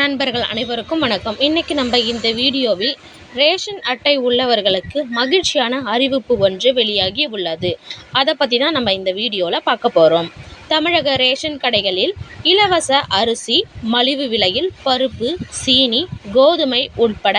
நண்பர்கள் அனைவருக்கும் வணக்கம். இன்னைக்கு நம்ம இந்த வீடியோவில் ரேஷன் அட்டை உள்ளவர்களுக்கு மகிழ்ச்சியான அறிவிப்பு ஒன்று வெளியாகி உள்ளது. அதை பற்றி தான் நம்ம இந்த வீடியோவில் பார்க்க போகிறோம் தமிழக ரேஷன் கடைகளில் இலவச அரிசி மலிவு விலையில் பருப்பு சீனி கோதுமை உட்பட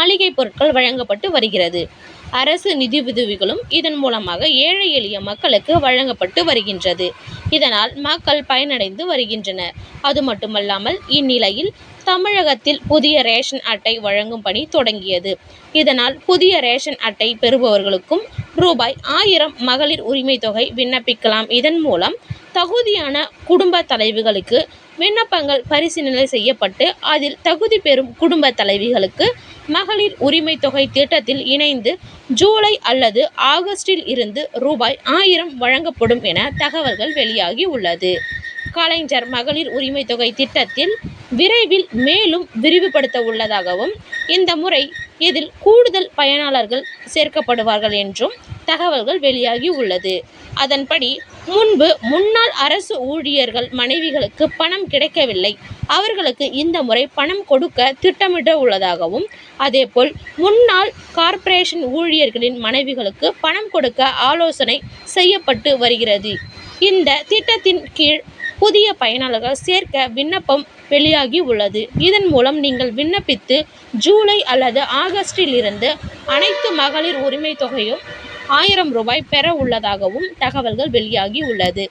மளிகை பொருட்கள் வழங்கப்பட்டு வருகிறது. அரசு நிதி உதவிகளும் இதன் மூலமாக ஏழை எளிய மக்களுக்கு வழங்கப்பட்டு வருகின்றது. இதனால் மக்கள் பயனடைந்து வருகின்றனர். அது மட்டுமல்லாமல் இந்நிலையில் தமிழகத்தில் புதிய ரேஷன் அட்டை வழங்கும் பணி தொடங்கியது. இதனால் புதிய ரேஷன் அட்டை பெறுபவர்களுக்கும் ரூபாய் ஆயிரம் மகளிர் உரிமை தொகை விண்ணப்பிக்கலாம். இதன் மூலம் தகுதியான குடும்ப தலைவிகளுக்கு விண்ணப்பங்கள் பரிசீலனை செய்யப்பட்டு அதில் தகுதி பெறும் குடும்ப தலைவிகளுக்கு மகளிர் உரிமை தொகை திட்டத்தில் இணைந்து ஜூலை அல்லது ஆகஸ்டில் இருந்து ரூபாய் ஆயிரம் வழங்கப்படும் என தகவல்கள் வெளியாகி உள்ளது. கலைஞர் மகளிர் உரிமை தொகை திட்டத்தில் விரைவில் மேலும் விரிவுபடுத்த உள்ளதாகவும் இந்த முறை இதில் கூடுதல் பயனாளர்கள் சேர்க்கப்படுவார்கள் என்றும் தகவல்கள் வெளியாகி உள்ளது. அதன்படி முன்பு முன்னாள் அரசு ஊழியர்கள் மனைவிகளுக்கு பணம் கிடைக்கவில்லை. அவர்களுக்கு இந்த முறை பணம் கொடுக்க திட்டமிட உள்ளதாகவும் அதேபோல் முன்னாள் கார்ப்பரேஷன் ஊழியர்களின் மனைவிகளுக்கு பணம் கொடுக்க ஆலோசனை செய்யப்பட்டு வருகிறது. இந்த திட்டத்தின் கீழ் புதிய பயனாளர்கள் சேர்க்க விண்ணப்பம் வெளியாகி உள்ளது. இதன் மூலம் நீங்கள் விண்ணப்பித்து ஜூலை அல்லது ஆகஸ்டிலிருந்து அனைத்து மகளிர் உரிமை தொகையும் ஆயிரம் ரூபாய் பெற உள்ளதாகவும் தகவல்கள் வெளியாகி உள்ளது.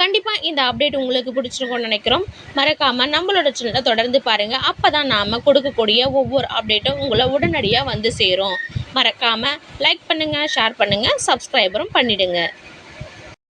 கண்டிப்பாக இந்த அப்டேட் உங்களுக்கு பிடிச்சிருக்கும்னு நினைக்கிறோம். மறக்காமல் நம்மளோட சேனலை தொடர்ந்து பாருங்கள் அப்போ தான் நாம் கொடுக்கக்கூடிய ஒவ்வொரு அப்டேட்டும் உங்களை உடனடியாக வந்து சேரும். மறக்காமல் லைக் பண்ணுங்கள் ஷேர் பண்ணுங்கள் சப்ஸ்கிரைபரும் பண்ணிவிடுங்க